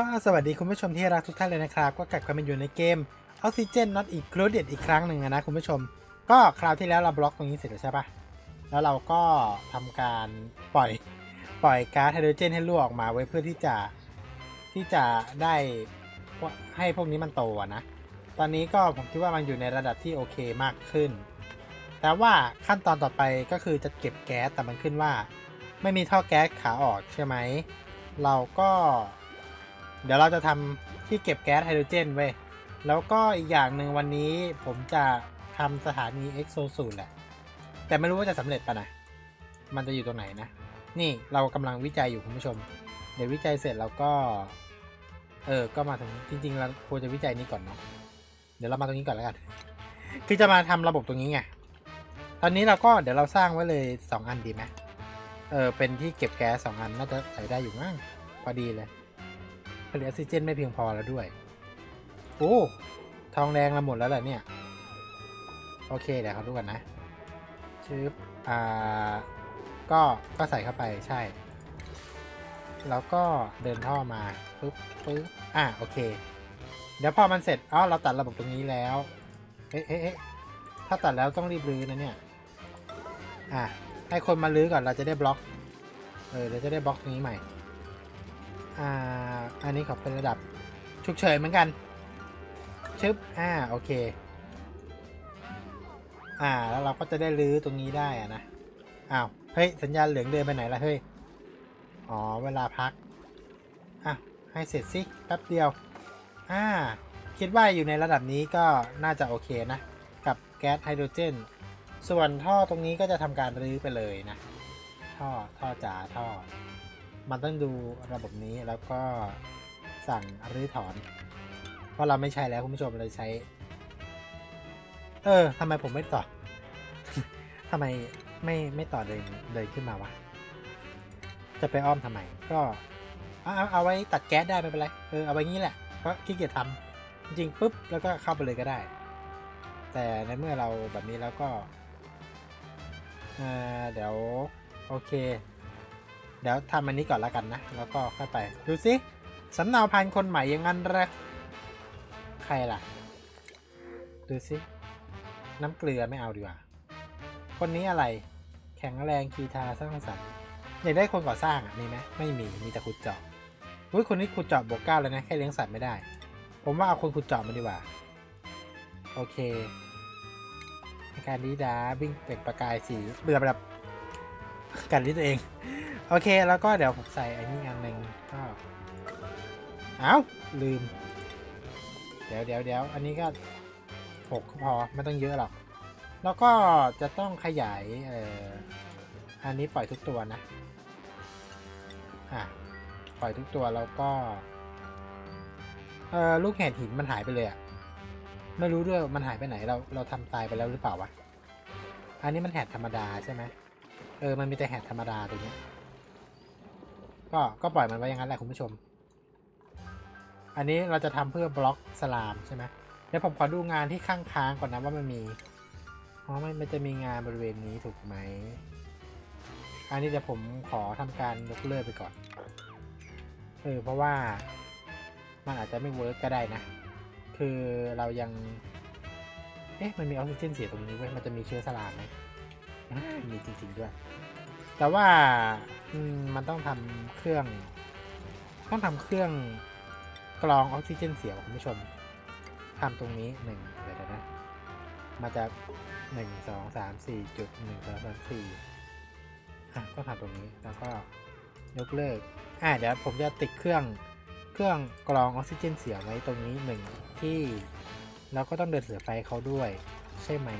ก็สวัสดีคุณผู้ชมที่รักทุกท่านเลยนะครับ ก็กลับกันมาอยู่ในเกม Oxygen Not Included อีกครั้งหนึ่งนะคุณผู้ชม ก็คราวที่แล้วเราบล็อกตรงนี้เสร็จแล้วใช่ปะแล้วเราก็ทำการปล่อยปล่อยก๊าซไฮโดรเจนให้รั่วออกมาไว้เพื่อที่จะที่จะได้ให้พวกนี้มันโตนะ ตอนนี้ก็ผมคิดว่ามันอยู่ในระดับที่โอเคมากขึ้น แต่ว่าขั้นตอนต่อไปก็คือจะเก็บแก๊สแต่มันขึ้นว่า ไม่มีท่อแก๊สขาออกใช่ไหมเราก็ เดี๋ยวเราจะทำที่เก็บแก๊สไฮโดรเจนไว้แล้วก็อีกอย่างหนึ่งวันนี้ผมจะทำสถานีเอ็กโซสูตแหละ แต่ไม่รู้ว่าจะสำเร็จปะนะ มันจะอยู่ตรงไหนนะ นี่เรากำลังวิจัยอยู่คุณผู้ชม เดี๋ยววิจัยเสร็จเราก็ เออ ก็มาตรงนี้จริงๆเราควรจะวิจัยนี้ก่อนเนาะ เดี๋ยวเรามาตรงนี้ก่อนแล้วกัน คือจะมาทำระบบตรงนี้ไง ตอนนี้เราก็เดี๋ยวเราสร้างไว้เลย 2 อันดีไหมเออ เป็นที่เก็บแก๊สสองอันน่าจะใส่ได้อยู่มั้ง พอดีเลย ผลิตออกซิเจนไม่เพียงพอแล้วด้วย โอ้ ทองแดงเราหมดแล้วเหรอเนี่ย โอเคเดี๋ยวเขาดูกันนะชึบอ่า ก็ก็ใส่เข้าไปใช่ แล้วก็เดินท่อมาปึ๊บปึ๊บอะโอเค เดี๋ยวพอมันเสร็จอ๋อเราตัดระบบตรงนี้แล้วเอ๊ะเอ๊ะเอ๊ะถ้าตัดแล้วต้องรีบรื้อนะเนี่ย อะ ให้คนมาลื้อก่อนเราจะได้บล็อก เออ เราจะได้บล็อกตรงนี้ใหม่ อ่า อันนี้ขอเป็นระดับฉุกเฉินเหมือนกัน ชึบ อ่า โอเค อ่า แล้วเราก็จะได้รื้อตรงนี้ได้อะนะ อ้าว เฮ้ย สัญญาณเหลืองเดินไปไหนละเฮ้ย อ๋อ เวลาพัก อะ ให้เสร็จสิ แป๊บเดียว อ่า คิดว่าอยู่ในระดับนี้ก็น่าจะโอเคนะ กับแก๊สไฮโดรเจน ส่วนท่อตรงนี้ก็จะทำการรื้อไปเลยนะ ท่อ ท่อจ๋าท่อ มันต้องดูระบบนี้แล้วก็สั่งรื้อถอน เพราะเราไม่ใช้แล้วคุณผู้ชมเลยใช้ เออทำไมผมไม่ต่อทำไมไม่ไม่ต่อเลยเลยขึ้นมาวะ จะไปอ้อมทำไม ก็เอาเอาเอาไว้ตัดแก๊สได้ไม่เป็นไรเออเอาไว้งี้แหละเพราะขี้เกียจทำจริงปุ๊บแล้วก็เข้าไปเลยก็ได้ แต่ในเมื่อเราแบบนี้แล้วก็เอ่อเดี๋ยว โอเค เดี๋ยวทำอันนี้ก่อนล้วกันนะ แล้วก็ค่อยไป ดูสิสำเนาพันคนใหม่ยังงั้นหรอใครล่ะ ดูสิ น้ำเกลือไม่เอาดีกว่า คนนี้อะไร แข็งแรงกีตาสร้างสรรค์อยากได้คนก่อสร้างอะมีไหมไม่มี มีแต่ขุดเจาะอุ้ยคนนี้ขุดเจาะบวกเก้าเลยนะ แค่เลี้ยงสัตว์ไม่ได้ ผมว่าเอาคนขุดเจาะมาดีกว่า โอเคในการดีดาวิ่งเปล่งประกายสีเบื่อแบบ กันที่ตัวเอง โอเคแล้วก็เดี๋ยวผมใส่อันนี้อันหนึ่งก็เอ้าลืม เดี๋ยวเดี๋ยวเดี๋ยวอันนี้ก็หกพอไม่ต้องเยอะหรอก แล้วก็จะต้องขยายเอ่ออันนี้ปล่อยทุกตัวนะอะปล่อยทุกตัวแล้วก็เอ่อลูกแหดหินมันหายไปเลยอะไม่รู้ด้วยมันหายไปไหนเราเราทำตายไปแล้วหรือเปล่าวะอันนี้มันแหดธรรมดาใช่ไหม เออ มันมีแต่แหดธรรมดาตรงนี้ก็ก็ปล่อยมันไว้อย่างนั้นแหละคุณผู้ชม อันนี้เราจะทำเพื่อบล็อกสลามใช่ไหมเดี๋ยวผมขอดูงานที่ข้างค้างก่อนนะว่ามันมีอ๋อมันมันจะมีงานบริเวณนี้ถูกไหม อันนี้เดี๋ยวผมขอทำการยกเลิกไปก่อน เออเพราะว่ามันอาจจะไม่เวิร์กก็ได้นะ คือเรายัง เอ๊ะมันมีออกซิเจนเสียตรงนี้เว้ยมันจะมีเชื้อสลามไหม มีจริงๆด้วย แต่ว่ามันต้องทำเครื่อง ต้องทำเครื่องกรองออกซิเจนเสียคุณผู้ชมทำตรงนี้หนึ่งเดี๋ยวนะมาจากหนึ่งสองสามสี่จุดหนึ่งสองสามสี่อะต้องทำตรงนี้แล้วก็ยกเลิกอะเดี๋ยวผมจะติดเครื่องเครื่องกรองออกซิเจนเสียไว้ตรงนี้หนึ่งที่แล้วก็ต้องเดินเสายไฟเขาด้วย ใช่ไหม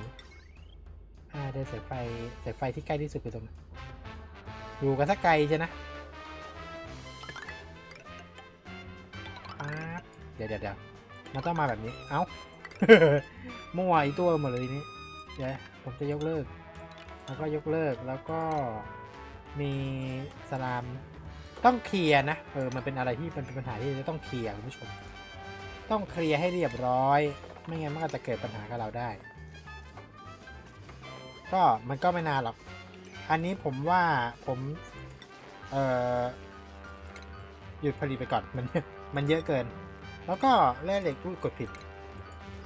อ่าเดินสายไฟสายไฟที่ใกล้ที่สุดคือตรงไหนอยู่กันสักไกลใช่นะปั๊บเดี๋ยวเดี๋ยวเดี๋ยวมันต้องมาแบบนี้ เอ้ามั่วอีตัวหมดเลยนี้ เดี๋ยวผมจะยกเลิก แล้วก็ยกเลิก แล้วก็มีสลาม ต้องเคลียร์นะ เออ มันเป็นอะไรที่เป็นปัญหาที่จะต้องเคลียร์คุณผู้ชม ต้องเคลียร์ให้เรียบร้อย ไม่งั้นมันก็จะเกิดปัญหากับเราได้ ก็มันก็ไม่นานหรอก อันนี้ผมว่าผมเอ่อหยุดผลิตไปก่อนมันมันเยอะเกิน แล้วก็แร่เหล็กกดผิด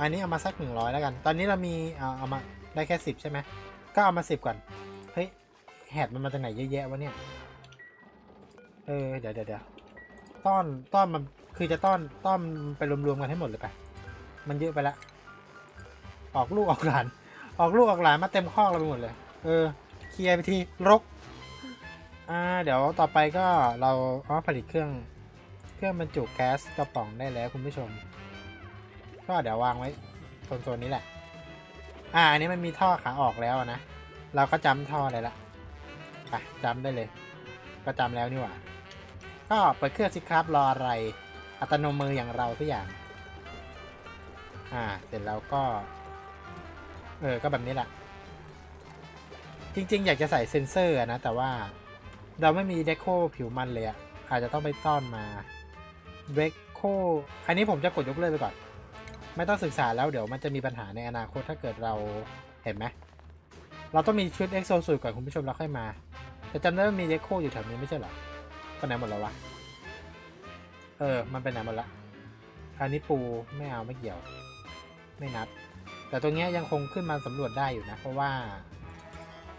อันนี้เอามาสักหนึ่งร้อยแล้วกัน ตอนนี้เรามีเอาเอามาได้แค่สิบใช่ไหมก็เอามาสิบก่อน เฮ้ยแหดมันมาจากไหนเยอะแยะวะเนี่ย เออเดี๋ยวเดี๋ยวเดี๋ยวต้อนต้อนมันคือจะต้อนต้อนมันไปรวมๆกันให้หมดเลยไป มันเยอะไปละ ออกลูกออกหลาน ออกลูกออกหลานมาเต็มข้อเราไปหมดเลย เออ เคลียร์ไปทีรก อ่า เดี๋ยวต่อไปก็เราเอามาผลิตเครื่อง เครื่องบรรจุแก๊สกระป๋องได้แล้วคุณผู้ชม ก็เดี๋ยววางไว้โซนๆนี้แหละ อ่า อันนี้มันมีท่อขาออกแล้วนะ เราก็จำท่อเลยละไปจำได้เลย ก็จำแล้วนี่หว่า ก็เปิดเครื่องสิครับรออะไร อัตโนมืออย่างเราทุกอย่าง อ่า เสร็จแล้วก็ เออ ก็แบบนี้แหละ จริง ๆ อยากจะใส่เซ็นเซอร์นะ แต่ว่าเราไม่มีเดโคผิวมันเลยอะอาจจะต้องไปต้อนมาเดโคอันนี้ผมจะกดยกเลิกไปก่อน ไม่ต้องศึกษาแล้วเดี๋ยวมันจะมีปัญหาในอนาคตถ้าเกิดเราเห็นไหม เราต้องมีชุดเอ็กโซสูตก่อนคุณผู้ชมแล้วค่อยมา แต่จำได้ว่ามีเดโคอยู่แถวนี้ไม่ใช่เหรอไปไหนหมดแล้ววะ เออ มันไปไหนหมดละ อันนี้ปูไม่เอาไม่เกี่ยว ไม่นับ แต่ตรงนี้ยังคงขึ้นมาสำรวจได้อยู่นะ เพราะว่า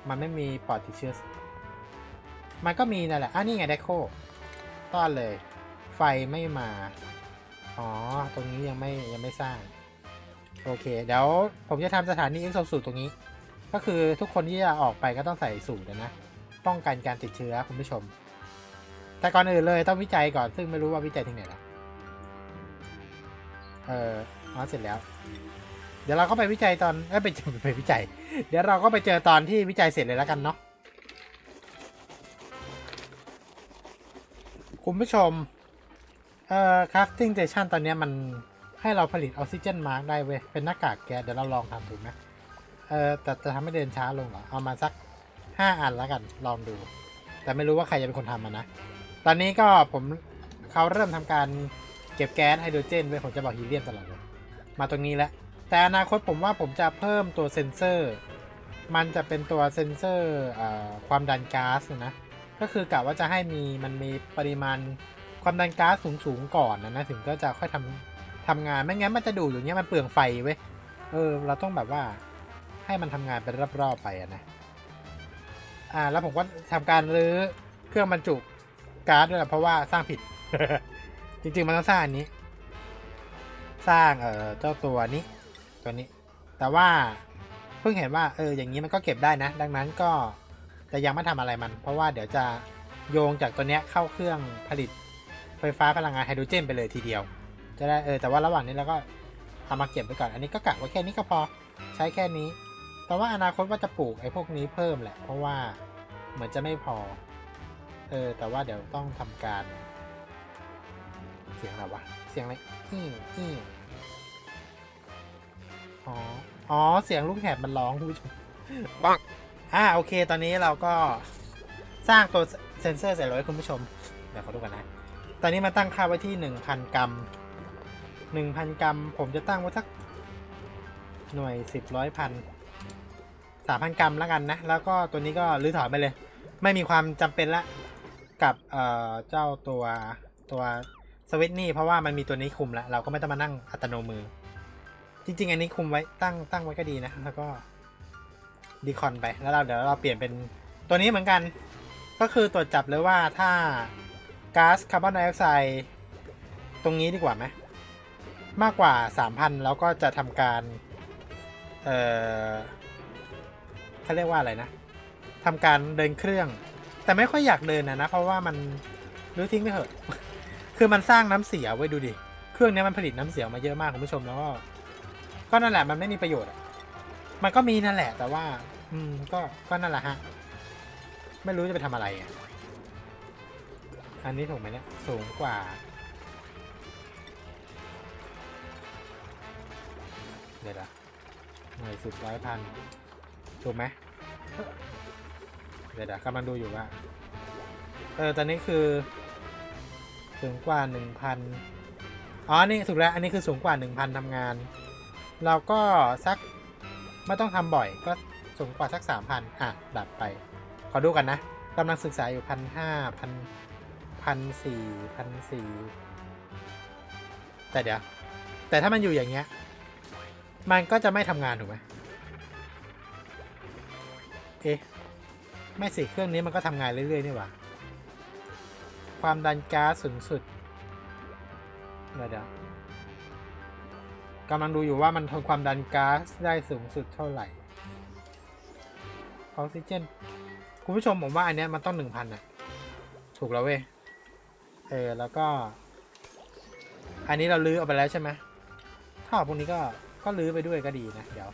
มันไม่มีปอดติดเชื้อ มันก็มีนั่นแหละอะนี่ไงเดโคต้อนเลย ไฟไม่มา อ๋อ ตรงนี้ยังไม่ยังไม่สร้าง โอเค เดี๋ยวผมจะทำสถานีเอ็กโซสูตรตรงนี้ ก็คือทุกคนที่จะออกไปก็ต้องใส่สูตรนะ ป้องกันการติดเชื้อคุณผู้ชม แต่ก่อนอื่นเลยต้องวิจัยก่อน ซึ่งไม่รู้ว่าวิจัยที่ไหนละเอออ๋อเสร็จแล้ว เดี๋ยวเราก็ไปวิจัยตอนเอ้ยไปเจอไปวิจัย เดี๋ยวเราก็ไปเจอตอนที่วิจัยเสร็จเลยแล้วกันเนาะคุณผู้ชม เอ่อ crafting station ตอนนี้มันให้เราผลิตออกซิเจนมาร์กได้เว้ย เป็นหน้ากากแก๊สเดี๋ยวเราลองทำดูไหมเออแต่จะทำให้เดินช้าลงเหรอ เอามาสักห้าอันแล้วกัน ลองดู แต่ไม่รู้ว่าใครจะเป็นคนทำมันนะ ตอนนี้ก็ผมเขาเริ่มทำการเก็บแก๊สไฮโดรเจนไว้ยผมจะบอกฮีเลียมตลอดเลย มาตรงนี้แล้ว แต่อนาคตผมว่าผมจะเพิ่มตัวเซ็นเซอร์ มันจะเป็นตัวเซ็นเซอร์ความดันก๊าซนะ ก็คือกะว่าจะให้มีมันมีปริมาณความดันก๊าซสูงๆก่อนนะนะถึงก็จะค่อยทำทำงานไม่งั้นมันจะดูดอย่างเงี้ยมันเปลืองไฟเว้ยเออเราต้องแบบว่าให้มันทำงานเป็นรอบๆไปนะอ่าแล้วผมก็ทำการรื้อเครื่องบรรจุก๊าซด้วยแหละเพราะว่าสร้างผิด จริงๆมันต้องสร้างอันนี้ สร้างเอ่อเจ้าตัวนี้ ตัวนี้ แต่ว่าเพิ่งเห็นว่าเอออย่างนี้มันก็เก็บได้นะ ดังนั้นก็จะยังไม่ทำอะไรมัน เพราะว่าเดี๋ยวจะโยงจากตัวเนี้ยเข้าเครื่องผลิตไฟฟ้าพลังงานไฮโดรเจนไปเลยทีเดียว จะได้เออแต่ว่าระหว่างนี้เราก็เอามาเก็บไว้ก่อน อันนี้ก็กะไว้แค่นี้ก็พอใช้แค่นี้ แต่ว่าอนาคตว่าจะปลูกไอ้พวกนี้เพิ่มแหละ เพราะว่าเหมือนจะไม่พอ เออ แต่ว่าเดี๋ยวต้องทำการ เสียงอะไรวะ เสียงอะไรอี้อี้อ อ๋อ เสียงลูกแหบมันร้องคุณผู้ชมปังอ่าโอเค ตอนนี้เราก็สร้างตัวเซนเซอร์เสร็จแล้วให้คุณผู้ชม เดี๋ยวขอดูกันนะ ตอนนี้มาตั้งค่าไว้ที่ 1,000 กรัม 1,000 กรัม ผมจะตั้งไว้สักหน่วย 10ร้อยพัน3,000กรัมแล้วกันนะ แล้วก็ตัวนี้ก็รื้อถอนไปเลย ไม่มีความจำเป็นละกับเอ่อเจ้าตัวตัวสวิตช์นี่เพราะว่ามันมีตัวนี้คุมแล้ว เราก็ไม่ต้องมานั่งอัตโนมือ จริง ๆ อันนี้คุมไว้ตั้งตั้งไว้ก็ดีนะ แล้วก็ดีคอนไปแล้วเราเดี๋ยวเราเปลี่ยนเป็นตัวนี้เหมือนกัน ก็คือตรวจจับเลยว่าถ้าก๊าซคาร์บอนไดออกไซด์ตรงนี้ดีกว่าไหมมากกว่า 3,000 แล้วก็จะทำการ เอ่อเขาเรียกว่าอะไรนะทำการเดินเครื่อง แต่ไม่ค่อยอยากเดินนะนะ เพราะว่ามันรื้อทิ้งไปเถอะ คือมันสร้างน้ำเสียไว้ดูดิ เครื่องนี้มันผลิตน้ำเสียมาเยอะมากคุณผู้ชมแล้วก็ ก็นั่นแหละมันไม่มีประโยชน์มันก็มีนั่นแหละ แต่ว่า อืม ก็ก็นั่นแหละฮะ ไม่รู้จะไปทำอะไรอะอันนี้ถูกไหมเนี่ยสูงกว่า เดี๋ยวนะหน่วยสิบร้อยพันถูกไหมเดี๋ยวนะกำลังดูอยู่ว่า เออตอนนี้คือสูงกว่าหนึ่งพันอ๋อ นี่ถูกแล้ว อันนี้คือสูงกว่าหนึ่งพันทำงาน เราก็สักไม่ต้องทำบ่อยก็สูงกว่าสักสามพันอะ ดับไป ขอดูกันนะกำลังศึกษาอยู่พันห้าพันพันสี่พันสี่แต่เดี๋ยว แต่ถ้ามันอยู่อย่างเงี้ย มันก็จะไม่ทำงานถูกไหมเอ๊ะ ไม่สิเครื่องนี้มันก็ทำงานเรื่อย ๆ นี่หว่า ความดันก๊าซสูงสุดเดี๋ยว กำลังดูอยู่ว่ามันทนความดันก๊าซได้สูงสุดเท่าไหร่ออกซิเจน คุณผู้ชมผมว่าอันเนี้ยมันต้องหนึ่งพันอะถูกแล้วเว้ย เออ แล้วก็ อันนี้เราลื้อเอาไปแล้วใช่ไหมท่อพวกนี้ก็ก็ลื้อไปด้วยก็ดีนะ เดี๋ยว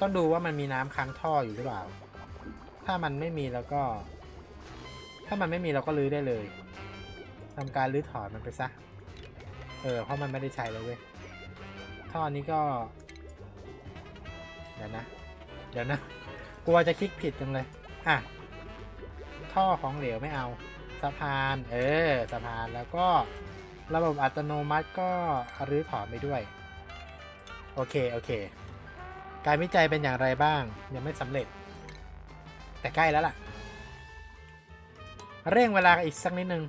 ต้องดูว่ามันมีน้ำค้างท่ออยู่หรือเปล่า ถ้ามันไม่มีแล้วก็ ถ้ามันไม่มีเราก็ลื้อได้เลยทำการลื้อถอนมันไปซะ เออ เพราะมันไม่ได้ใช้เลยเว้ย ท่อนี้ก็ เดี๋ยวนะ เดี๋ยวนะ กลัวจะคลิกผิดจังเลย อะ ท่อของเหลวไม่เอา สะพาน เออ สะพานแล้วก็ระบบอัตโนมัติก็รื้อถอนไปด้วย โอเค โอเค การวิจัยเป็นอย่างไรบ้าง ยังไม่สำเร็จ แต่ใกล้แล้วล่ะ เร่งเวลาอีกสักนิดนึง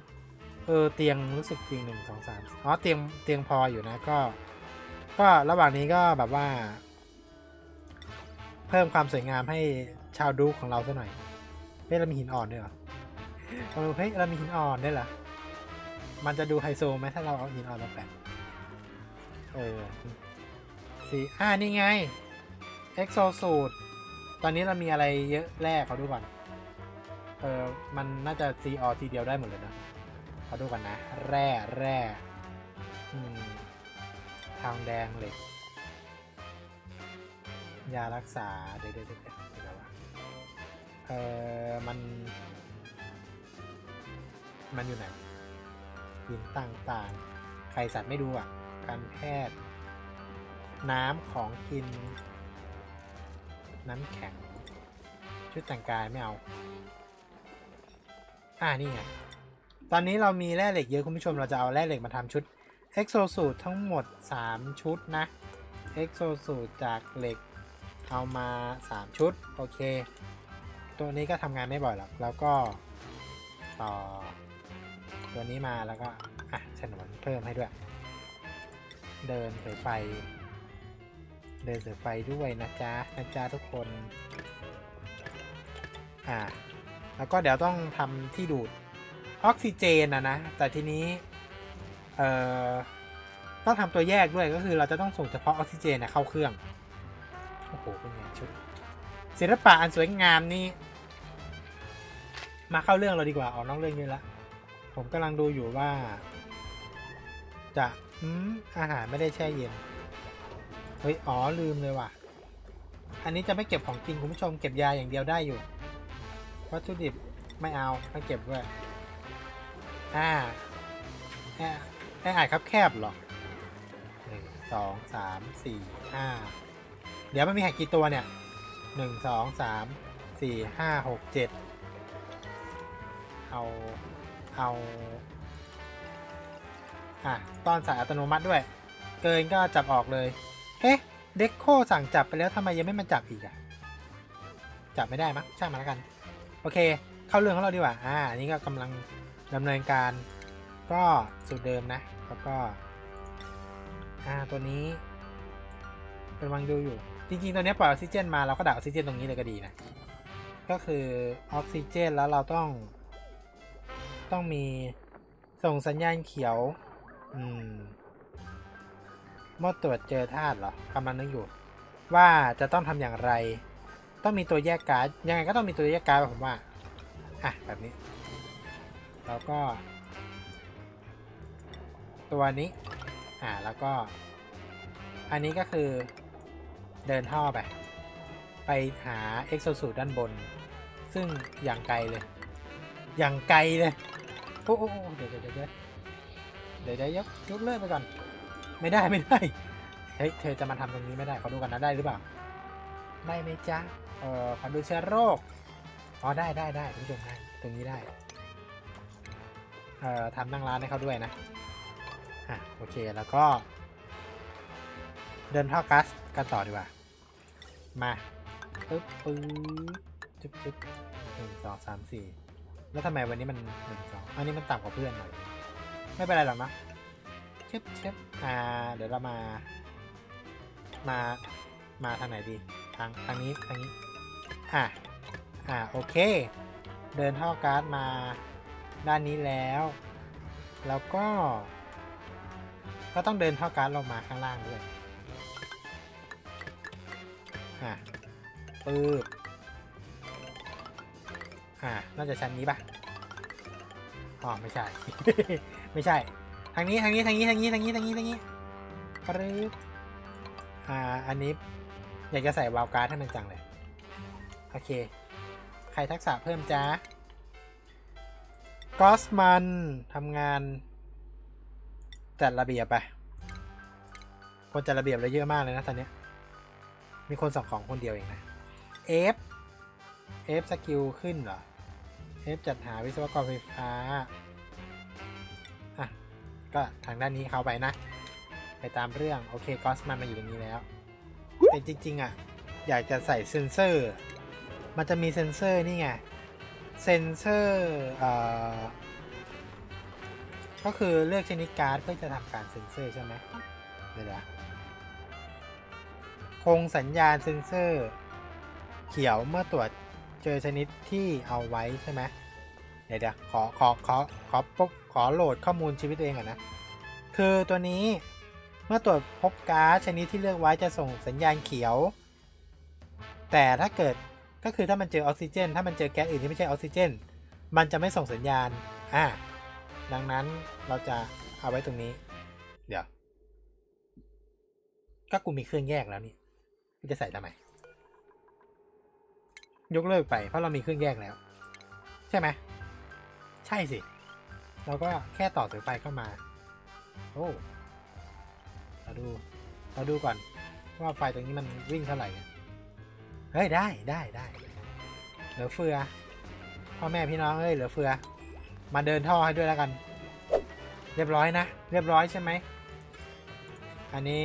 เออ เตียงรู้สึกเตียงหนึ่งสองสามอ๋อ เตียง เตียงพออยู่นะ ก็ ก็ระหว่างนี้ก็แบบว่า เพิ่มความสวยงามให้ชาวดูของเราซะหน่อยเฮ้ยเรามีหินอ่อนด้วยเหรอเออเฮ้ยเรามีหินอ่อนด้วยเหรอมันจะดูไฮโซไหมถ้าเราเอาหินอ่อนมาแปะเออสีอ่านี่ไงเอ็กโซสูตรตอนนี้เรามีอะไรเยอะแร่เขาดูก่อนเออมันน่าจะซีออทีเดียวได้หมดเลยนะเขาดูก่อนนะ แร่แร่อืม ทองแดงเหล็ก ยารักษา เดี๋ยวเดี๋ยวเดี๋ยวเดี๋ยวเดี๋ยววะเออมัน มันอยู่ไหนหินต่างๆ ใครสัตว์ไม่ดูอะ การแพทย์ น้ำของกิน น้ำแข็ง ชุดแต่งกายไม่เอา อ่านี่ไง ตอนนี้เรามีแร่เหล็กเยอะคุณผู้ชม เราจะเอาแร่เหล็กมาทำชุด เอ็กโซสูตรทั้งหมด 3 ชุดนะเอ็กโซสูตรจากเหล็กเอามา 3 ชุด โอเค ตัวนี้ก็ทำงานไม่บ่อยหรอก แล้วก็ต่อ ตัวนี้มาแล้วก็ อะฉนวนเพิ่มให้ด้วย เดินสายไฟ เดินสายไฟด้วยนะจ๊ะ นะจ๊ะทุกคน อ่า แล้วก็เดี๋ยวต้องทำที่ดูดออกซิเจนนะนะ แต่ทีนี้ ต้องทำตัวแยกด้วยก็คือเราจะต้องส่งเฉพาะออกซิเจนนะเข้าเครื่อง โอ้โห เป็นไงชุด ศิลปะอันสวยงามนี่ มาเข้าเรื่องเราดีกว่าออกนอกเรื่องนี้ละ ผมกำลังดูอยู่ว่า จะอืมอาหารไม่ได้แช่เย็น เฮ้ย อ๋อ ลืมเลยว่ะ อันนี้จะไม่เก็บของกินคุณผู้ชมเก็บยาอย่างเดียวได้อยู่ วัตถุดิบไม่เอาไม่เก็บด้วยอ่า แอแออ่านครับแคบหรอหนึ่งสองสามสี่ห้าเดี๋ยวมันมีแหกกี่ตัวเนี่ยหนึ่งสองสามสี่ห้าหกเจ็ดเอา เอา อะตอนสายอัตโนมัติด้วย เกินก็จับออกเลย เฮ้เด็กโคสั่งจับไปแล้วทำไมยังไม่มาจับอีกอะจับไม่ได้มั้งช่างมันแล้วกัน โอเค เข้าเรื่องของเราดีกว่า อ่าอันนี้ก็กำลังดำเนินการ ก็สูตรเดิมนะ แล้วก็อ่าตัวนี้กำลังดูอยู่ จริงๆ ตัวนี้ปล่อยออกซิเจนมาเราก็ดักออกซิเจนตรงนี้เลยก็ดีนะ ก็คือออกซิเจนแล้วเราต้อง ต้องมีส่งสัญญาณเขียว อืมเมื่อตรวจเจอธาตุเหรอกำลังนึกอยู่ ว่าจะต้องทำอย่างไร ต้องมีตัวแยกการ์ดยังไงก็ต้องมีตัวแยกการ์ดผมว่า อะ แบบนี้ แล้วก็ ตัวนี้ อ่า แล้วก็ อันนี้ก็คือเดินท่อไป ไปหาเอ็กโซสูด้านบน ซึ่งอย่างไกลเลย อย่างไกลเลย โอ้โอ้โอ้เดี๋ยวเดี๋ยวเดี๋ยวเดี๋ยวเดี๋ยวยกยกเลิกไปก่อน ไม่ได้ไม่ได้เฮ้ยเธอจะมาทำตรงนี้ไม่ได้ขอดูกันนะได้หรือเปล่า ได้ไหมจ๊ะ เอ่อขอดูเชื้อโรค อ๋อได้ได้ได้คุณผู้ชมได้ตรงนี้ได้ เอ่อทำนั่งร้านให้เขาด้วยนะ โอเคแล้วก็ เดินท่อกัสกันต่อดีกว่า มาปึ๊บปึ๊บจุ๊บจุ๊บหนึ่งสองสามสี่แล้วทำไมวันนี้มันหนึ่งสองอันนี้มันต่ำกว่าเพื่อนหน่อย ไม่เป็นไรหรอกนะเช็บเช็บอ่าเดี๋ยวเรามา มามาทางไหนดีทางทางนี้ทางนี้ อะอ่าโอเค เดินท่อการ์ดมาด้านนี้แล้ว แล้วก็ ก็ต้องเดินเท่อการลงมาข้างล่างด้วยอะปึ๊บอ่าน่าจะชั้นนี้ป่ะอ๋อไม่ใช่ ไม่ใช่ ทางนี้ทางนี้ทางนี้ทางนี้ทางนี้ทางนี้ทางนี้ปึ๊บอ่า อันนี้อยากจะใส่วาล์วการ์ดให้มันจังเลย โอเค ใครทักษะเพิ่มจ้ากอสมันทำงาน จัดระเบียบไป คนจัดระเบียบเลยเยอะมากเลยนะตอนนี้ มีคนส่งของคนเดียวเองนะ F F สกิลขึ้นเหรอ F จัดหาวิศวกรไฟฟ้า อะ ก็ทางด้านนี้เข้าไปนะ ไปตามเรื่อง โอเคกอสมันมาอยู่ตรงนี้แล้ว แต่จริง ๆ อะ อยากจะใส่เซนเซอร์ มันจะมีเซนเซอร์นี่ไง เซนเซอร์ เอ่อ ก็คือเลือกชนิดการ์ดเพื่อจะทำการเซ็นเซอร์ใช่ไหมเดี๋ยวนะคงสัญญาณเซ็นเซอร์ เขียวเมื่อตรวจเจอชนิดที่เอาไว้ใช่ไหมเดี๋ยวเดี๋ยวขอขอขอขอปุ๊บขอโหลดข้อมูลชีวิตตัวเองก่อนนะ คือตัวนี้เมื่อตรวจพบการ์ดชนิดที่เลือกไว้จะส่งสัญญาณเขียว แต่ถ้าเกิดก็คือถ้ามันเจอออกซิเจน ถ้ามันเจอแก๊สอื่นที่ไม่ใช่ออกซิเจน มันจะไม่ส่งสัญญาณ อ่า ดังนั้นเราจะเอาไว้ตรงนี้ เดี๋ยว ก็กูมีเครื่องแยกแล้วนี่กูจะใส่ทำไม ยกเลิกไปเพราะเรามีเครื่องแยกแล้ว ใช่ไหม ใช่สิ เราก็แค่ต่อสายไฟเข้ามา โอ้เราดู เราดูก่อนว่าไฟตรงนี้มันวิ่งเท่าไหร่เนี่ยเฮ้ย ได้ได้ได้เหลือเฟือ พ่อแม่พี่น้องเอ้ยเหลือเฟือ มาเดินท่อให้ด้วยแล้วกัน เรียบร้อยนะ เรียบร้อยใช่ไหม อันนี้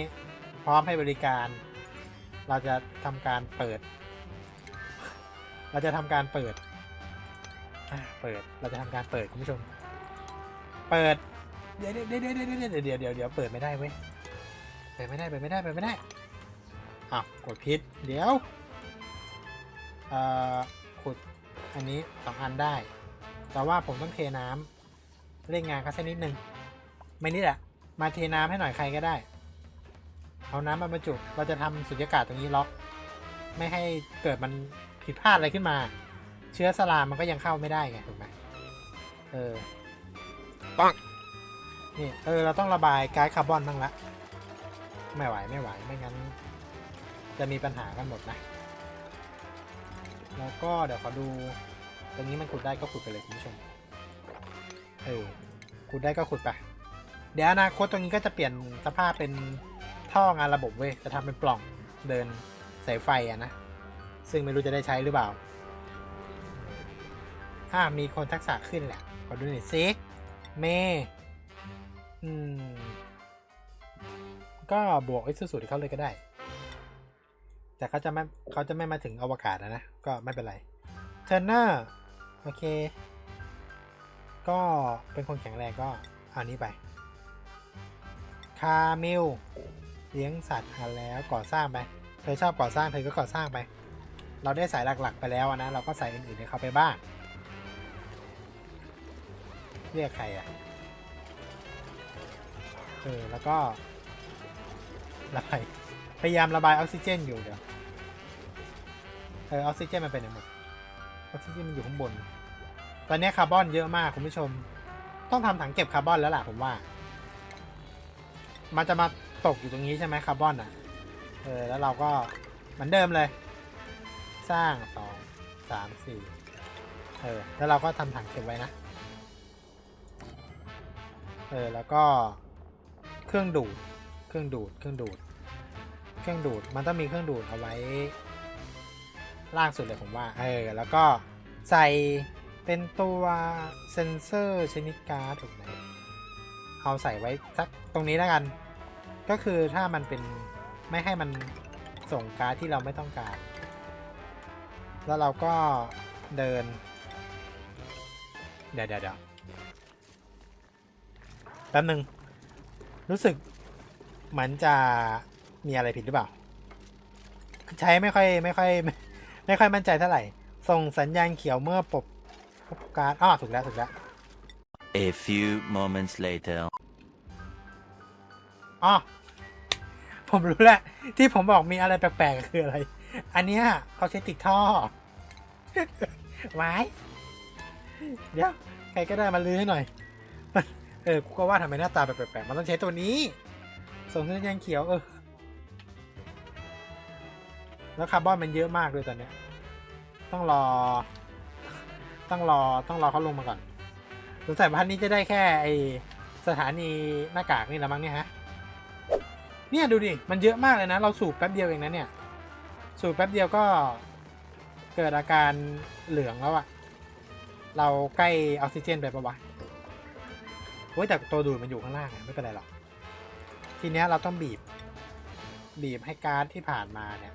พร้อมให้บริการ เราจะทำการเปิด เราจะทำการเปิดเปิด เราจะทำการเปิดคุณผู้ชม เปิด เดี๋ยวเดี๋ยวเดี๋ยวเดี๋ยวเดี๋ยวเดี๋ยวเดี๋ยวเดี๋ยวเปิดไม่ได้เว้ย เปิดไม่ได้ เปิดไม่ได้ เปิดไม่ได้อ้าวกดพิษ เดี๋ยว เอ่อ ขุด อันนี้สองอันได้ แต่ว่าผมต้องเทน้ำเร่งงานเขาสักนิดนึง ไม่นิดอะมาเทน้ำให้หน่อยใครก็ได้ เอาน้ำมาบรรจุ เราจะทำสุญญากาศตรงนี้ล็อก ไม่ให้เกิดมันผิดพลาดอะไรขึ้นมา เชื้อสลามมันก็ยังเข้าไม่ได้ไงถูกไหมเออปังนี่เออเราต้องระบายก๊าซคาร์บอนบ้างละ ไม่ไหวไม่ไหวไม่งั้น จะมีปัญหากันหมดนะ แล้วก็เดี๋ยวขอดู ตรงนี้มันขุดได้ก็ขุดไปเลยคุณผู้ชม เออขุดได้ก็ขุดไป เดี๋ยวอนาคตตรงนี้ก็จะเปลี่ยนสภาพเป็นท่องานระบบเว้ยจะทำเป็นปล่องเดินสายไฟอะนะ ซึ่งไม่รู้จะได้ใช้หรือเปล่า ถ้ามีคนทักษะขึ้นแหละขอดูหน่อยซิเมอืม ก็บวกไอ้สุดๆเขาเลยก็ได้ แต่เขาจะไม่เขาจะไม่มาถึงอวกาศนะนะ ก็ไม่เป็นไรเทอร์เนอร์โอเค ก็เป็นคนแข็งแรงก็เอานี้ไป คามิลเลี้ยงสัตว์อะแล้วก่อสร้างไปเธอชอบก่อสร้างเธอก็ก่อสร้างไป เราได้สายหลักๆไปแล้วนะ เราก็ใส่อื่นๆให้เขาไปบ้าง เรียกใครอะเออแล้วก็ระบายพยายามระบายออกซิเจนอยู่เดี๋ยวเออออกซิเจนมันไปไหนหมดออกซิเจนมันอยู่ข้างบน ตอนนี้คาร์บอนเยอะมากคุณผู้ชม ต้องทำถังเก็บคาร์บอนแล้วล่ะผมว่า มันจะมาตกอยู่ตรงนี้ใช่ไหมคาร์บอนอะ เออ แล้วเราก็เหมือนเดิมเลย สร้างสองสามสี่เออ แล้วเราก็ทำถังเก็บไว้นะ เออ แล้วก็เครื่องดูด เครื่องดูด เครื่องดูด เครื่องดูด มันต้องมีเครื่องดูดเอาไว้ล่างสุดเลยผมว่า เออ แล้วก็ใส่เป็นตัวเซนเซอร์ชนิดการ์ดถูกไหม เอาใส่ไว้สักตรงนี้แล้วกัน ก็คือถ้ามันเป็นไม่ให้มันส่งการ์ดที่เราไม่ต้องการ แล้วเราก็เดิน เดี๋ยวเดี๋ยวเดี๋ยวแป๊บหนึ่งรู้สึกเหมือนจะมีอะไรผิดหรือเปล่า ใช้ไม่ค่อยไม่ค่อยไม่ค่อยมั่นใจเท่าไหร่ ส่งสัญญาณเขียวเมื่อปบพบการ์ดอ้อถูกแล้วถูกแล้ว A few moments later. อ๋อผมรู้แล้ว ที่ผมบอกมีอะไรแปลกๆคืออะไร อันเนี้ยเขาใช้ติดท่อ ไว้ เดี๋ยว ใครก็ได้มาลื้อให้หน่อย เออ กูก็ว่าทำไมหน้าตาแปลกๆมันต้องใช้ตัวนี้ส่งสัญญาณเขียว เออ แล้วคาร์บอนมันเยอะมากเลยตอนเนี้ย ต้องรอ ต้องรอ ต้องรอเขาลงมาก่อน สงสัยพันนี้จะได้แค่ไอสถานีหน้ากากนี่ละมั้งเนี่ยฮะ เนี่ยดูดิ มันเยอะมากเลยนะ เราสูบแป๊บเดียวเองนะเนี่ย สูบแป๊บเดียวก็เกิดอาการเหลืองแล้วอะเราใกล้ออกซิเจนไปปะวะโอ้ยแต่ตัวดูดมันอยู่ข้างล่างไม่เป็นไรหรอก ทีเนี้ยเราต้องบีบ บีบให้การที่ผ่านมาเนี่ย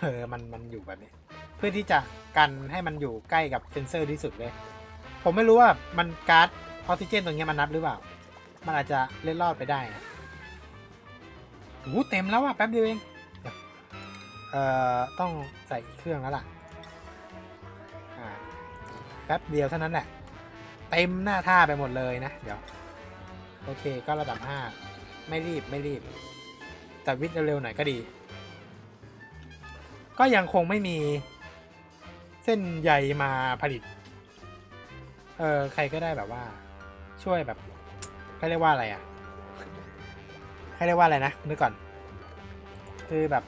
เออมันมันอยู่แบบนี้ เพื่อที่จะกันให้มันอยู่ใกล้กับเซนเซอร์ที่สุดเลย ผมไม่รู้ว่ามันการ์ดออกซิเจนตรงนี้มันนับหรือเปล่า มันอาจจะเล็ดลอดไปได้นะโอ้โหเต็มแล้วอะแป๊บเดียวเองเอ่อต้องใส่เครื่องแล้วล่ะแป๊บเดียวเท่านั้นแหละ เต็มหน้าท่าไปหมดเลยนะ เดี๋ยว โอเคก็ระดับห้าไม่รีบไม่รีบ แต่วิทย์เร็วๆหน่อยก็ดี ก็ยังคงไม่มีเส้นใยมาผลิต เออใครก็ได้แบบว่า ช่วยแบบเขาเรียกว่าอะไรอะให้เรียกว่าอะไรนะนึกก่อน คือแบบ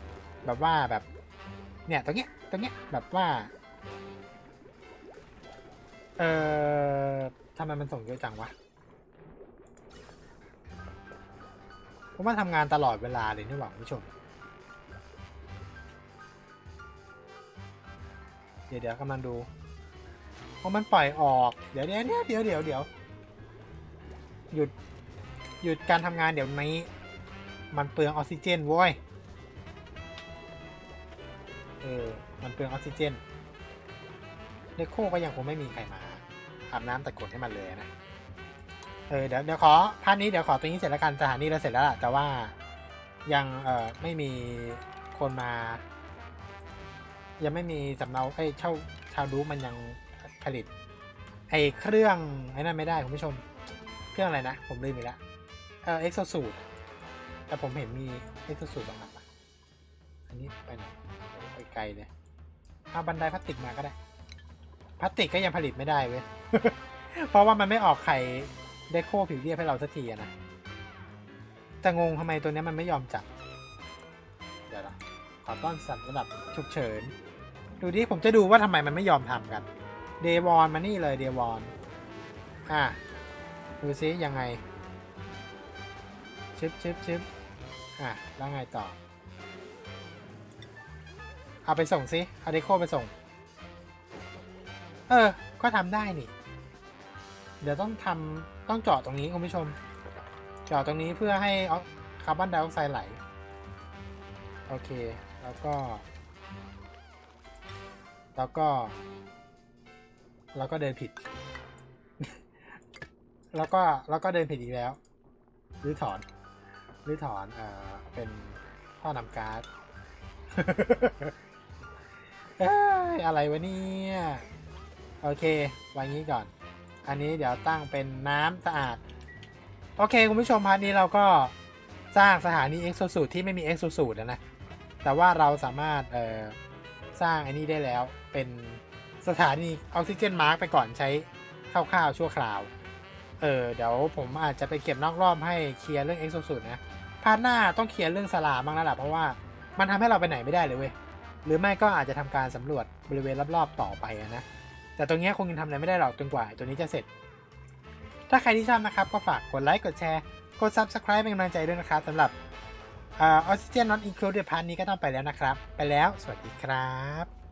แบบว่าแบบ เนี่ยตรงเนี้ยตรงเนี้ยแบบว่า เอ่อทำไมมันส่งเยอะจังวะผมว่าทำงานตลอดเวลาเลยนี่หว่าคุณผู้ชมเดี๋ยวเดี๋ยวกำลังดู ราะมันปล่อยออก เดี๋ยวเดี๋ยวเดี๋ยวเดี๋ยวเดี๋ยวเดี๋ยวหยุด หยุดการทำงานเดี๋ยวนี้ มันเปลืองออกซิเจนโว้ย เออ มันเปลืองออกซิเจนเดโคก็ยังคงไม่มีใครมาอาบน้ำตะกดให้มันเลยนะ เออ เดี๋ยวเดี๋ยวขอพาร์ทนี้เดี๋ยวขอตัวนี้เสร็จแล้วกันสถานีเราเสร็จแล้วล่ะแต่ว่ายังเออไม่มีคนมา ยังไม่มีสำเนาไอ้เช่าชาวดูมันยัง ผลิต ไอ้เครื่องไอ้นั่นไม่ได้คุณผู้ชม เครื่องอะไรนะ ผมลืมไปแล้วเออเอ็กโซสูตรแต่ผมเห็นมีเอ็กซ์สูตรบางอันปะอันนี้ไปไหนไปไกลเลยเอาบันไดพลาสติกมาก็ได้พลาสติกก็ยังผลิตไม่ได้เว้ยเพราะว่ามันไม่ออกไข่เดโคผิวเรียบให้เราสักทีอะนะแต่งงทำไมตัวนี้มันไม่ยอมจับ เดี๋ยวนะขอต้อนสัตว์ระดับฉุกเฉิน ดูดิผมจะดูว่าทำไมมันไม่ยอมทำกัน เดวอนมานี่เลยเดวอนอะดูซิยังไงชึบชึบชึบอะแล้วไงต่อ เอาไปส่งสิเอาเดโคไปส่ง เออ ก็ทำได้นี่ เดี๋ยวต้องทำต้องเจาะตรงนี้คุณผู้ชมเจาะตรงนี้เพื่อให้ออกคาร์บอนไดออกไซด์ไหล โอเค แล้วก็ แล้วก็ แล้วก็เดินผิด แล้วก็แล้วก็เดินผิดอีกแล้วรื้อถอนรื้อถอนเอ่อเป็นท่อนำก๊าซเอ้ยอะไรวะเนี่ยโอเควางนี้ก่อน อันนี้เดี๋ยวตั้งเป็นน้ำสะอาด โอเค คุณผู้ชมพาร์ทนี้เราก็สร้างสถานีเอ็กโซสูตรที่ไม่มีเอ็กโซสูตรนะ แต่ว่าเราสามารถเอ่อสร้างอันนี้ได้แล้วเป็น สถานีออกซิเจนมาร์กไปก่อนใช้คร่าวๆชั่วคราว เออเดี๋ยวผมอาจจะไปเก็บนอกรอบให้เคลียร์เรื่องเอ็กโซสูตนะพาร์ทหน้าต้องเคลียร์เรื่องสลาบ้างแล้วล่ะเพราะว่ามันทำให้เราไปไหนไม่ได้เลยเว้ยหรือไม่ก็อาจจะทำการสำรวจบริเวณรอบๆต่อไปนะแต่ตรงนี้คงยังทำอะไรไม่ได้หรอกจนกว่าตัวนี้จะเสร็จ ถ้าใครที่ชอบนะครับก็ฝากกดไลค์กดแชร์กด Subscribe เป็นกำลังใจด้วยนะครับสำหรับออกซิเจนนอตอินคลูดพาร์ทนี้ก็ต้องไปแล้วนะครับ ไปแล้ว สวัสดีครับ